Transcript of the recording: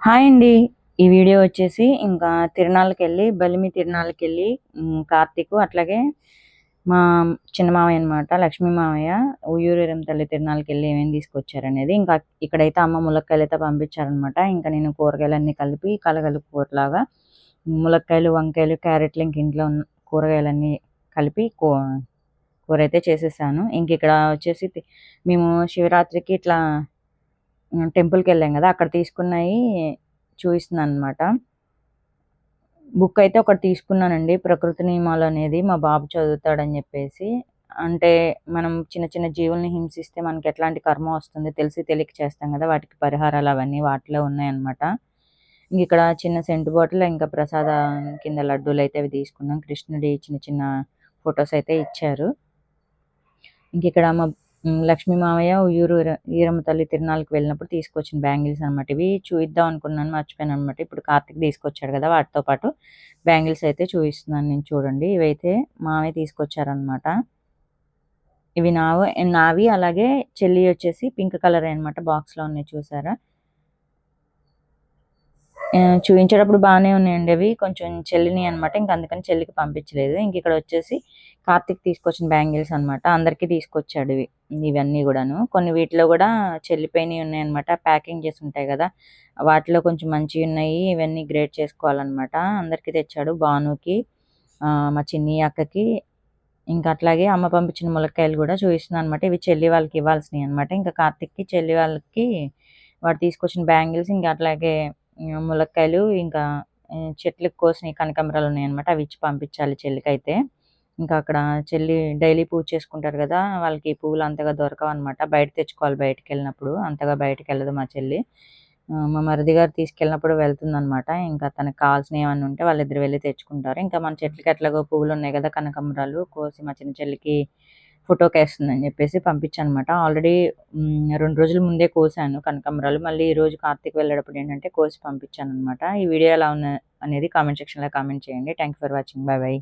Hi అండి. ఈ video వచ్చేసి ఇంకా తిరునాళ్ళకి వెళ్ళి బలిమి తిరునాళ్ళకి వెళ్ళి కార్తీకు కార్తీక్ అట్లాగే మా చిన్న మామయ్య అనమాట లక్ష్మీ మామయ్య ఉయ్యూరేరం తల్లి తిరునాళ్ళకి వెళ్ళి ఏమేమి తీసుకొచ్చారనేది ఇంకా ఇక్కడైతే అమ్మ ములక్కాయలు అయితే పంపించారనమాట ఇంకా నేను కూరగాయలన్నీ కలిపి కలగలుపు కూరలాగా ములక్కాయలు వంకాయలు క్యారెట్లు ఇంక ఇంట్లో ఉన్న కూరగాయలన్నీ కలిపి కూ కూర అయితే చేసేసాను. ఇంక ఇక్కడ వచ్చేసి మేము శివరాత్రికి ఇట్లా టెంపుల్కి వెళ్ళాం కదా అక్కడ తీసుకున్నవి చూపిస్తున్నాను అనమాట బుక్ అయితే ఒకటి తీసుకున్నానండి ప్రకృతి నియమాలు అనేది మా బాబు చదువుతాడని చెప్పేసి. అంటే మనం చిన్న చిన్న జీవుల్ని హింసిస్తే మనకి ఎట్లాంటి కర్మ వస్తుంది తెలిసి తెలియక చేస్తాం కదా వాటికి పరిహారాలు అవన్నీ వాటిలో ఉన్నాయన్నమాట. ఇంక ఇక్కడ చిన్న సెంటు బాటిల్ ఇంకా ప్రసాద కింద లడ్డూలు అయితే అవి తీసుకున్నాం. కృష్ణుడి చిన్న చిన్న ఫొటోస్ అయితే ఇచ్చారు. ఇంక ఇక్కడ మా లక్ష్మీ మామయ్య ఉయ్యూరు ఈరమ్మ తల్లి తిరునాళ్ళకి వెళ్ళినప్పుడు తీసుకొచ్చిన బ్యాంగిల్స్ అనమాట ఇవి చూయిద్దాం అనుకున్నాను మర్చిపోయాను అనమాట ఇప్పుడు కార్తిక్ తీసుకొచ్చాడు కదా వాటితో పాటు బ్యాంగిల్స్ అయితే చూపిస్తున్నాను నేను చూడండి. ఇవైతే మామయ్య తీసుకొచ్చారనమాట ఇవి నావి నావి అలాగే చెల్లి వచ్చేసి పింక్ కలర్ అనమాట బాక్స్లో ఉన్నాయి చూసారా? చూపించేటప్పుడు బాగానే ఉన్నాయండి అవి. కొంచెం చెల్లిని అనమాట ఇంక అందుకని చెల్లికి పంపించలేదు. ఇంక ఇక్కడ వచ్చేసి కార్తిక్ తీసుకొచ్చిన బ్యాంగిల్స్ అన్నమాట. అందరికీ తీసుకొచ్చాడు ఇవి. ఇవన్నీ కూడాను. కొన్ని వీటిలో కూడా చెల్లిపోయినవి ఉన్నాయి అనమాట ప్యాకింగ్ చేసి ఉంటాయి కదా. వాటిలో కొంచెం మంచివి ఉన్నాయి. ఇవన్నీ గ్రేడ్ చేసుకోవాలన్నమాట. అందరికీ తెచ్చాడు భానుకి మా చిన్ని అక్కకి. ఇంకా అట్లాగే అమ్మ పంపించిన ములక్కాయలు కూడా చూపిస్తున్నాను అనమాట ఇవి చెల్లి వాళ్ళకి ఇవ్వాల్సినవి అనమాట ఇంకా కార్తిక్కి చెల్లి వాళ్ళకి వాడు తీసుకొచ్చిన బ్యాంగిల్స్ ఇంకా అట్లాగే ములక్కాయలు ఇంకా చెట్లకు కోసిన కనకాంబరాలు ఉన్నాయన్నమాట. అవి ఇచ్చి పంపించాలి చెల్లికైతే. ఇంకా అక్కడ చెల్లి డైలీ పూజ చేసుకుంటారు కదా వాళ్ళకి పువ్వులు అంతగా దొరకవు అనమాట బయట తెచ్చుకోవాలి బయటకు వెళ్ళినప్పుడు అంతగా బయటకు వెళ్ళదు మా చెల్లి. మా మరిది గారు తీసుకెళ్ళినప్పుడు వెళ్తుంది అనమాట ఇంకా తనకు కావాల్సిన ఏమన్నా ఉంటే వాళ్ళిద్దరు వెళ్ళి తెచ్చుకుంటారు. ఇంకా మన చెట్లకి ఎట్లాగో పువ్వులు ఉన్నాయి కదా కనకాంబరాలు కోసి మా చిన్న చెల్లికి ఫోటోకి వేస్తుందని చెప్పేసి పంపించాను అనమాట ఆల్రెడీ రెండు రోజుల ముందే కోసాను కనకాంబరాలు. మళ్ళీ ఈ రోజు కార్తీక్ వెళ్ళేటప్పుడు ఏంటంటే కోసి పంపించాను అనమాట ఈ వీడియో ఎలా ఉన్న అనేది కామెంట్ సెక్షన్లో కామెంట్ చేయండి. Thank for watching. Bye bye